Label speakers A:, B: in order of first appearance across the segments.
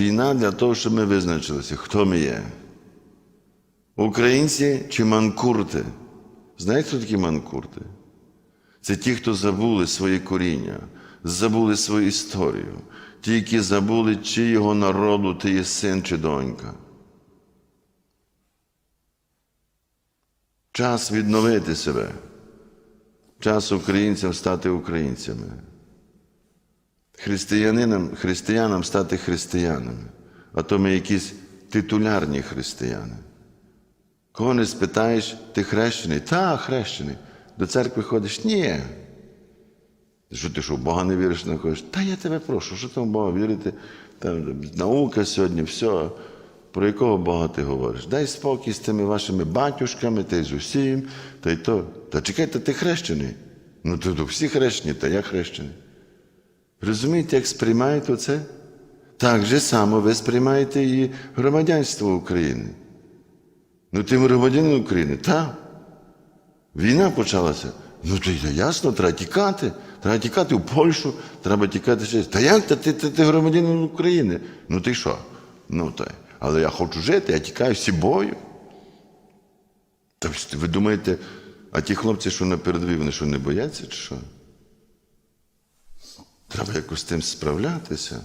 A: Війна для того, щоб ми визначилися, хто ми є. Українці чи манкурти? Знаєте, хто такі манкурти? Це ті, хто забули своє коріння, забули свою історію, ті, які забули, чи його народу ти є син чи донька. Час відновити себе, час українцям стати українцями, християнинам, християнам стати християнами, а то ми якісь титулярні християни. Кого не спитаєш, ти хрещений? Та, хрещений. До церкви ходиш? Ні. Що ти що, в Бога не віриш, не ходиш? Та я тебе прошу, що там в Бога вірити? Там наука сьогодні, все. Про якого Бога ти говориш? Дай спокій з тими вашими батюшками, та й з усім, та й то. Та чекай, та ти хрещений. Ну то, то всі хрещені, та я хрещений. Розумієте, як сприймаєте це? Так же само ви сприймаєте і громадянство України. Ну, ти громадянин України, так. Війна почалася. Ну, то ясно, треба тікати. Треба тікати в Польщу, треба тікати ще. Та як та ти, ти, ти громадянин України? Ну ти що? Ну так. Але я хочу жити, я тікаю всі бою. Та ви думаєте, а ті хлопці, що на передовій, вони що не бояться, чи що? Треба якось з тим справлятися.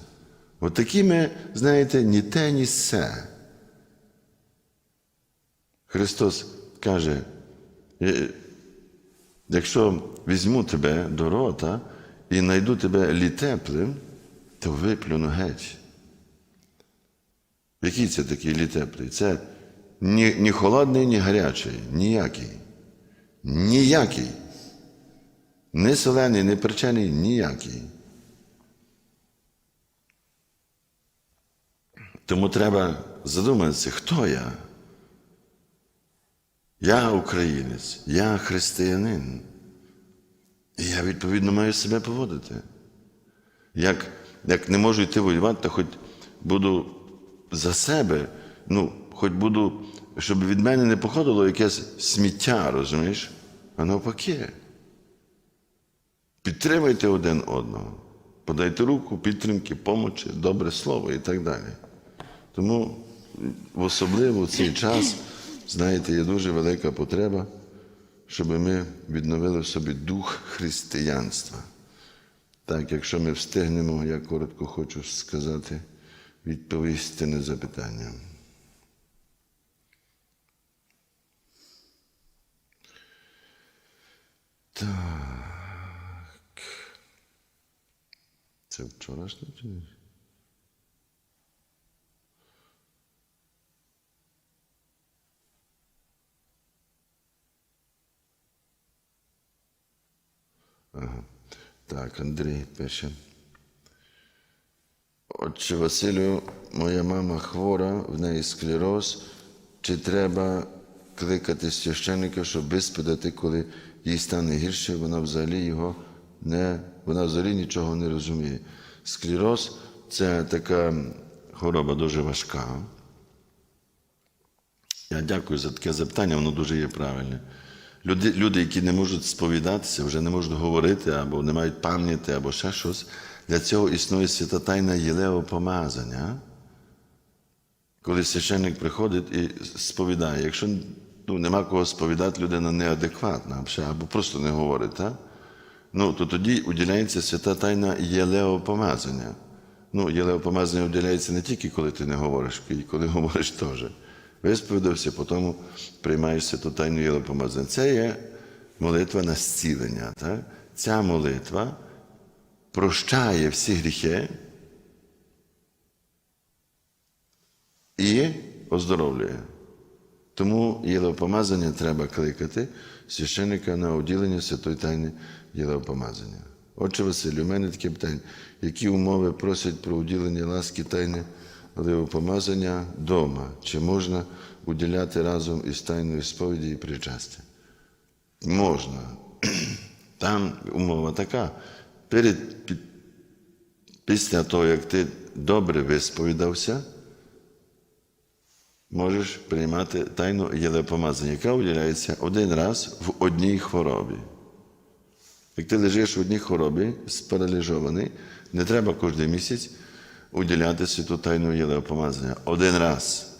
A: От такі ми, знаєте, ні те, ні се. Христос каже, «Е, якщо візьму тебе до рота і знайду тебе літеплим, то виплюну геть. Який це такий літеплий? Це ні, ні холодний, ні гарячий, ніякий. Ніякий. Не солений, не перчений, ніякий. Тому треба задуматися, хто я? Я українець, я християнин. І я відповідно маю себе поводити. Як, як не можу йти воювати, то хоч буду за себе, ну, хоч буду, щоб від мене не походило якесь сміття, розумієш? А навпаки. Підтримайте один одного, подайте руку, підтримки, помочі, добре слово і так далі. Тому особливо в цей час, знаєте, є дуже велика потреба, щоб ми відновили в собі дух християнства. Так, якщо ми встигнемо, я коротко хочу сказати, відповісти на запитання. Так. Це вчорашнє чи ні? Так, Андрій пише. Отче Василю, моя мама хвора, в неї склероз. Чи треба кликати священника, щоб виспадати, коли їй стане гірше, вона взагалі його не, вона взагалі нічого не розуміє. Склероз це така хвороба дуже важка. Я дякую за таке запитання, воно дуже є правильне. Люди, люди, які не можуть сповідатися, вже не можуть говорити, або не мають пам'яті, або ще щось, для цього існує свята тайна єлеопомазання. Коли священник приходить і сповідає, якщо ну, нема кого сповідати, людина неадекватна або просто не говорить, так? ну, то тоді уділяється свята тайна єлеопомазання. Ну, єлеопомазання уділяється не тільки коли ти не говориш, і коли говориш теж. Висповідався, потім приймаєш святу тайну єлеопомазання. Це є молитва на зцілення. Так? Ця молитва прощає всі гріхи і оздоровлює. Тому єлеопомазання треба кликати священника на уділення святої тайни єлеопомазання. Отче Василю, у мене таке питання. Які умови просять про уділення ласки тайни єлеопомазання вдома? Чи можна уділяти разом із тайною сповіді і причастя? Можна. Там умова така. Перед, під, після того, як ти добре висповідався, можеш приймати тайну єлепомазання, яка уділяється один раз в одній хворобі. Як ти лежиш в одній хворобі, спаралізований, не треба кожен місяць уділяти святу тайну єлеопомазання. Один раз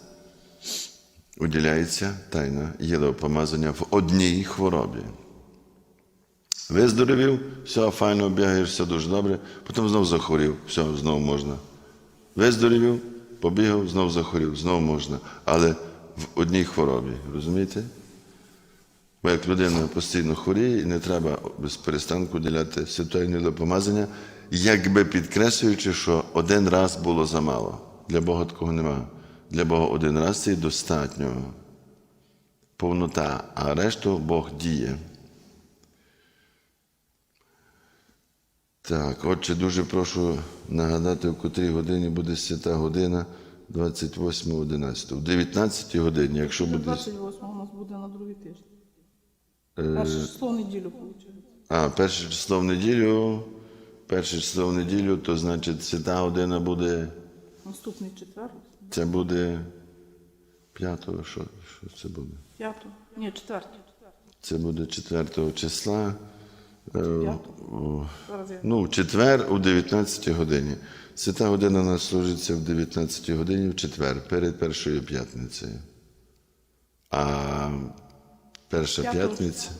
A: уділяється тайна єлеопомазання в одній хворобі. Виздоровів, все, файно бігаєш, все дуже добре, потім знов захворів, все, знову можна. Виздоровів, побігав, знов захворів, знов можна. Але в одній хворобі, розумієте? Бо як людина постійно хворіє, і не треба без перестанку діляти святойне допомазання, якби підкреслюючи, що один раз було замало. Для Бога такого немає. Для Бога один раз це достатньо. Повнота, а решту Бог діє. Так, отче, дуже прошу нагадати, в котрій годині буде свята година 28.11. В 19 годині, якщо буде.
B: 28 у нас буде на другий тиждень.
A: Е,
B: Перше число в неділю, виходить.
A: А, перше число в неділю. Перше число в неділю, то значить свята година буде.
B: Наступний четвер.
A: Це буде п'ятого, що, що це буде?
B: П'ятого. Ні, четвертого.
A: Це буде 4 числа. Е, о. Ну, в четвер у 19 годині. Свята година у нас служиться в 19 годині в четвер, перед першою п'ятницею. А перша п'ятниця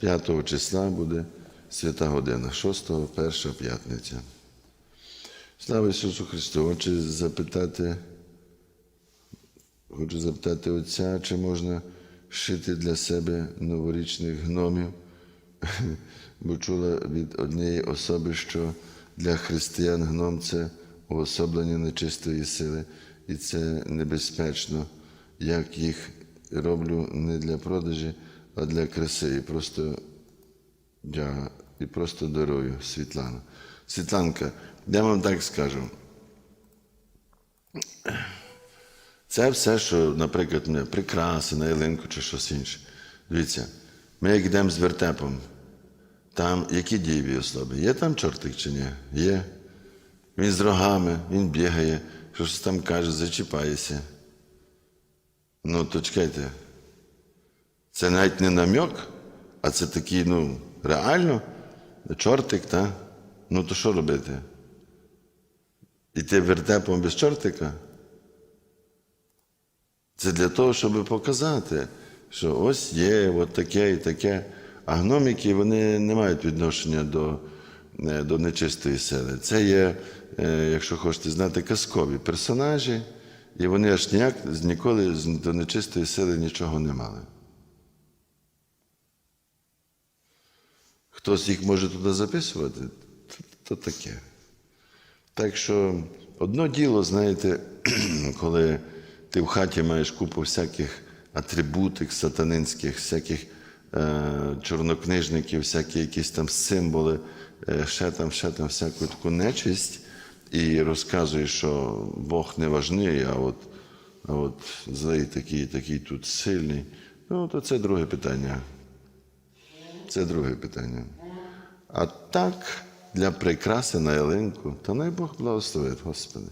A: 5 числа буде свята година, 6 перша п'ятниця. Слава Ісусу Христу! Хочу запитати, хочу запитати Отця, чи можна шити для себе новорічних гномів, бо чула від однієї особи, що для християн гном це уособлення нечистої сили, і це небезпечно. Як їх роблю не для продажі, а для краси. І просто я і просто дарую Світлана. Світланка, я вам так скажу. Це все, що, наприклад, не прикраси на ялинку чи щось інше. Дивіться, ми як йдемо з вертепом, там які дієві особи? Є там чортик чи ні? Є. Він з рогами, він бігає, щось там каже, зачіпається. Ну, то чекайте. Це навіть не намек, а це такий, ну, реально, чортик, та? Ну, то що робити? Іти вертепом без чортика? Це для того, щоб показати, що ось є от таке і таке. А гномики вони не мають відношення до, е, до нечистої сили. Це є, е, якщо хочете знати, казкові персонажі, і вони аж ніяк ніколи до нечистої сили нічого не мали. Хтось їх може туди записувати, то, таке. Так що одно діло, знаєте, коли ти в хаті маєш купу всяких атрибутик сатанинських, всяких е, чорнокнижників, всякі якісь там символи, е, ще там, ще там всяку таку нечисть, і розказує, що Бог не важний, а от, а от злий такий, такий тут сильний. Ну, то це друге питання. Це друге питання. А так, для прикраси на ялинку, то най Бог благословить, Господи.